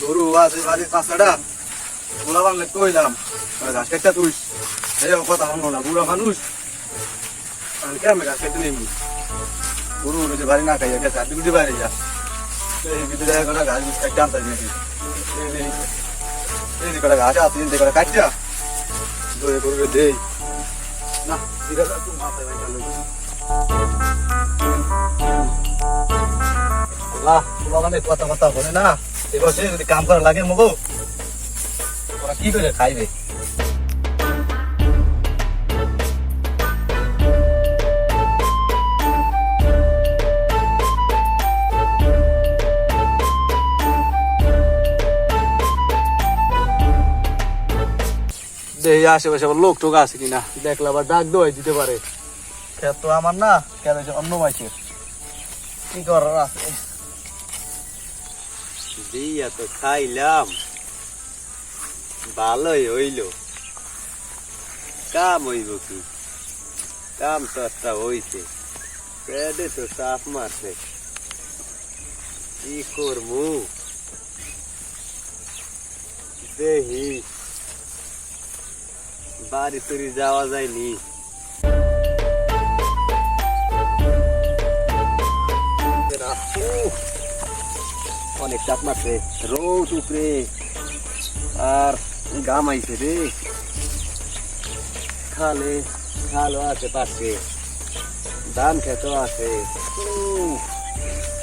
গরু আছে, বাড়ির পাঁচটা। গোলা বাংলা কইলাম ঘাস কাটটা তুই এই কথা হলো না, বুড়া মানুষ। আমি কেমন ঘাস কাটতে নেই গরু যে বাড়ি না খাইয়া গেছে আদি বাইরে যা। এই ভিতরে কটা ঘাস ঘুষ কাটতে আনতে দিয়েছি এই কটা ঘাস আছে, এই কটা কাটটা দই গরুকে দেই না ঠিক আছে তুই মাথায় ভাই চালু আল্লাহ বাগানে কথা কথা বলে না। যদি কাম করা লাগে মগো ওরা কি করে খাইবে? দেখি আশেপাশে আবার লোক টোক আছে কিনা? দেখলে আবার ডাক দোয়াই দিতে পারে। খেত তো আমার না যে অন্য মাইছে কি করার আছে? দিয়া তো খাইলাম। ভালোই হইল। কাম হইব কি? কাম তো একটা হইছে। পেটে তো সাফ মারছে। কি করমু দেহি। বাড়ি তুরি যাওয়া যায়নি। অনেক চাপ মারছে। রোদ উপরে। আর গাম আইছে রে। খালে খালও আছে পাশে। ধান খেত আছে।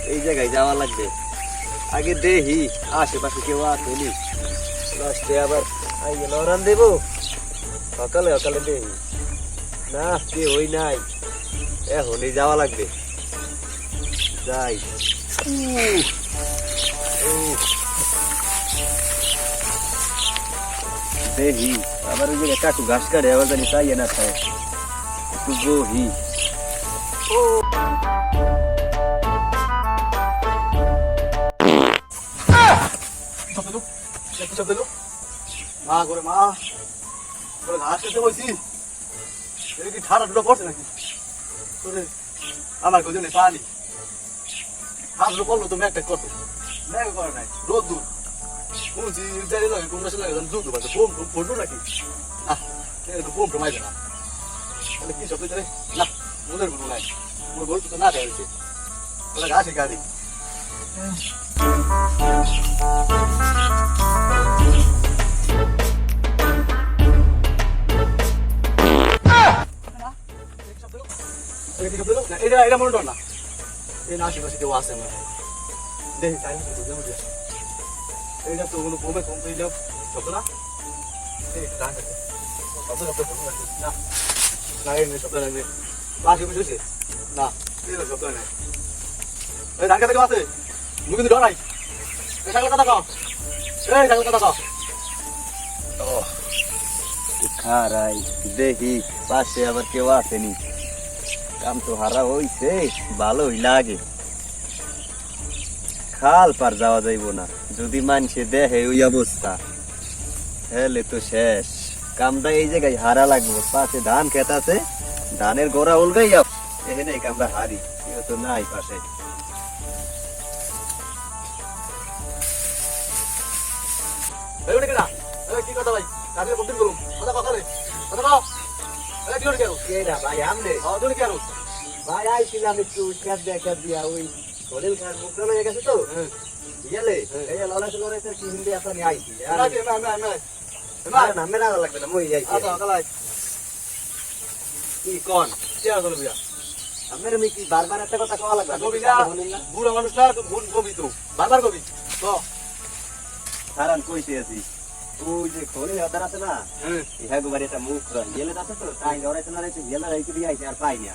এই জায়গায় যাওয়া লাগবে। আগে দেহি আশেপাশে কেউ আসেনি লাস্টে আবার আইয়ে লড়ান দেবো। সকালে সকালে দেহি না কে হই নাই। এখনই যাওয়া লাগবে। যাই। দেহি আবার ওই যে কাকু ঘাস কাটে, আবার জানি তাই না খায়। একটু বহি মা করে মা। করে ঘাস খেতে বলছি। কি ঠাড়া টুটা পড়ছে নাকি? আমার নেই পানি। হাত করল তো ম্যাকটা করতো ম্যাক করে নাই রোদ দূর শুনছি জানি লাগে এটা এটা মনে না এই না আশেপাশে কেউ আসে না দেখি টাইম এইটা তো কোনো বোমে কম তৈরি শব্দ না এই ডান কাছে শব্দ শব্দ শব্দ না। না, এই শব্দ নেই পাশে বুঝেছে? না, এই শব্দ নেই এই কাছে কেউ আছে? মুখ কিন্তু ডরাই। এই সাগর কথা কও। এই সাগর কথা খারাই দেখি পাশে আবার কেউ আসেনি। কাম তো হারা হইছে, ভালোই লাগে। খাল পার যাওয়া যাইব না। যদি মানুষে দেখে ওই অবস্থা। হেলে তো শেষ। কামটা এই জায়গায় হারা লাগবো। পাশে ধান খেত আছে। ধানের গোড়া উলগাই এখানে এই কামটা হারি। কেউ তো নাই পাশে। কি কথা ভাই? কাকে বলতে করুম কথা কথা রে। কথা কও। এই কি হলো কেডা ভাই আমনে? হ্যাঁ ভাই আইছিলাম একটু দেখা দিয়া ওই শরীর হয়ে গেছে তো? হ্যাঁ। গেলে হ্যাঁ। এই লড়াই লড়াই কি হিন্দি আসানি আইছি না কি না না না আর না মেরা লাগবে না মই যাইছি কি কোন? কি আর বলবি আপনার আমি কি বারবার একটা কথা কওয়া লাগবে? কবি না বুড়া মানুষ না ভুল কবি তো। বারবার কবি। তো সারান কইতে আছি। ওই যে হাতার আছে না? হ্যাঁ। ইহা গোবারে একটা মুখ রয় গেলে আছে তো? তাই লড়াই তো গেলে রাইতে দিয়ে আইছে আর পাই না।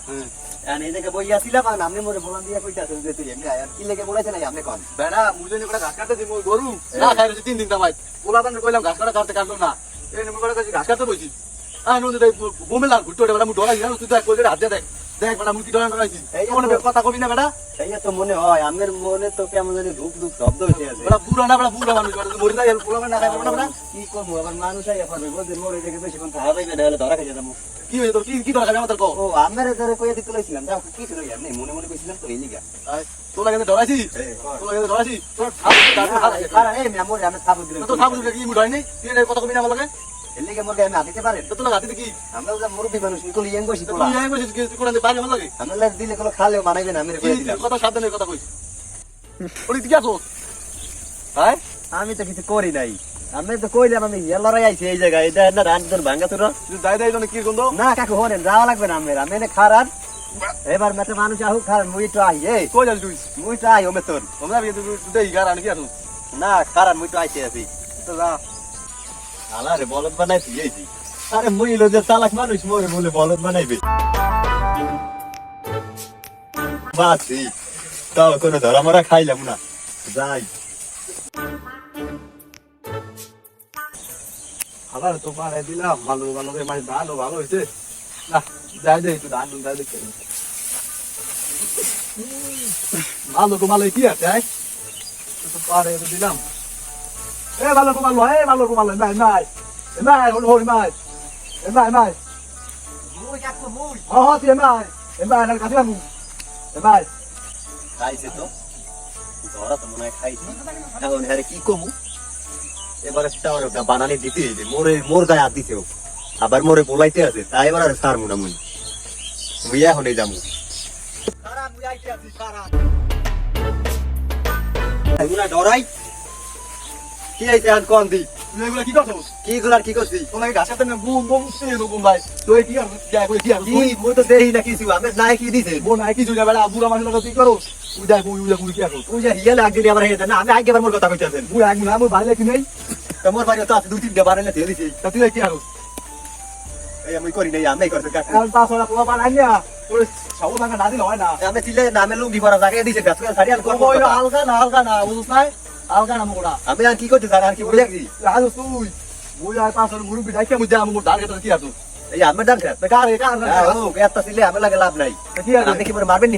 হ্যাঁ আর এই জায়গায় বই আসিলাম আর আপনি মোরে বলান দিয়া কইতাছেন যে তুই এমনি আর কি লেগে বলেছে না আপনি কোন? বেড়া করে ঘাস কাটতে দিই গরু। না খাই রয়েছে তিন দিন তামাই ওলা তান কইলাম ঘাস কাটা কাটতে কাটলো না। এই নেমে করে কাছে ঘাস কাটতে বইছি। আই নো লাগ ঘুরতে বেড়া মু ডরা গিয়া তুই হাত দিয়ে দেখ দেখ বেটা ডরান মনে কথা কবি না বেটা? এই তো মনে হয় আমার মনে তো কেমন জানি ধূপ ধূপ শব্দ হইতে আছে। বেটা বুড়া না বেটা বুড়া মানুষ বেটা মরি যায় বুড়া না খাই না বেটা। কি করব আবার মানুষ আইয়া পারবে বলতে মরে দেখে বেশিক্ষণ থাকা যাইবে না ধরা খেয়ে যাব। কি কি কি দরকার আমাদের কো? ও আমার ধরে কইয়া দিতে লইছিলাম কি ছিল এমনি মনে মনে কইছিলাম তো এই লিগা। তোলা কিন্তু ডরাইছি তোলা কিন্তু ডরাইছি তোর ঠাপ কারণ এই মেমোরি আমি থাপড় দিলাম তোর ঠাপ কি তুই কথা কবি না লাগে এর লিগে মোর গায়ে না দিতে পারেন তো তোলা গাতি কি? আমরা যে মুরব্বী মানুষ নিকল ইয়াং বসি তোলা যাই বসে কি কোন পারি আমার লাগে। আমরা লাগ দিলে কোনো খালেও মানাইবে না আমি দিলাম। কথা ওরে তুই হ্যাঁ? আমি তো কিছু করি নাই। আমি তো কইলাম আমি লড়াই আইছি এই জায়গায়। এটা না ভাঙ্গা তোর। তুই দাই দাই কি গন্ধ? না কাকু হরেন যাওয়া লাগবে না আমার। আমি খারাপ এবার মেতে মানুষ আহুক খারাপ মুই তো আই এই। কই যাস তুই? মুই তো আই ওমে তোর। তোমরা কি তুই না খারাপ মুই তো আইতে আছি। তো যা। আলারে বলদ বানাই দিয়েছি আরে মুই লো যে চালাক মানুষ, মোরে বলে বলদ বানাইবে। বাসি তাও কোনো ধরা মরা খাইলাম না। যাই। আবার তো পারে দিলাম, ভালো ভালো মানে ধানও ভালো হয়েছে। না, যাই দে, একটু ধান, যাই দেখতে ভালো তো ভালো কি আছে পারে দিলাম। এ ভালো ভালো এ ভালো ভালো নাই নাই নাই হল হল নাই নাই নাই। মুই কাকু মুই। হ হ তুই এ নাই এ নাই না কাছে আমু এ নাই। খাইছে তো। ধরা তো মনে হয় খাইছে এখন হ্যাঁ কি কমু? এবারে ওটা বানানি দিতে মোরে মোর গায়ে হাত আবার মোরে বলাইতে আছে। তাই এবার আর সার মুনা মুই মুই এখন এই যামু খারাপ মুই আইতে আছি ডরাই কি আইছে আর কোন দি তুই এগুলা কি করছস? কি গুলার কি করছি তোমাকে ঘাস কাটতে বুম বুম সে বুম ভাই। তুই কি আর যাই কই কি আর কি মুই তো দেই না কিছু আমি নাই কি দিছে? বোন আই কি জুড়ে বেড়া বুড়া মানুষ লাগা তুই করো তুই যাই কই উইলা কই কি আর তুই যে হিয়ালে আগদিন আবার হেতে না আমি আগে আবার মোর কথা কইতাছেন। মুই আগ না মুই বাইরে কি নাই? তোমার বাড়ি তো আছে দুই তিনটা বাড়াইলে দিয়ে দিছি। তা তুই কি আর এই আমি করি নাই আমি করতে কাকু এখন তা সরা পোলা বান আইনা তোর সাবু না দিলে হয় না। আমি চিলে নামে লুঙ্গি পরা জায়গায় দিছে গাছ সারি আর করব হালকা না হালকা না বুঝছ নাই? হালকা না মুগড়া আমি আর কি করতে স্যার আর কি বলে আজ তুই। মুই আর পাঁচ মুরু মুই যা মুর দাঁড় কেটে কি আছো? এই ডান খাত কার কার? এত চিলে আমি লাগে লাভ নাই। কি আর আপনি কি মারবেন নি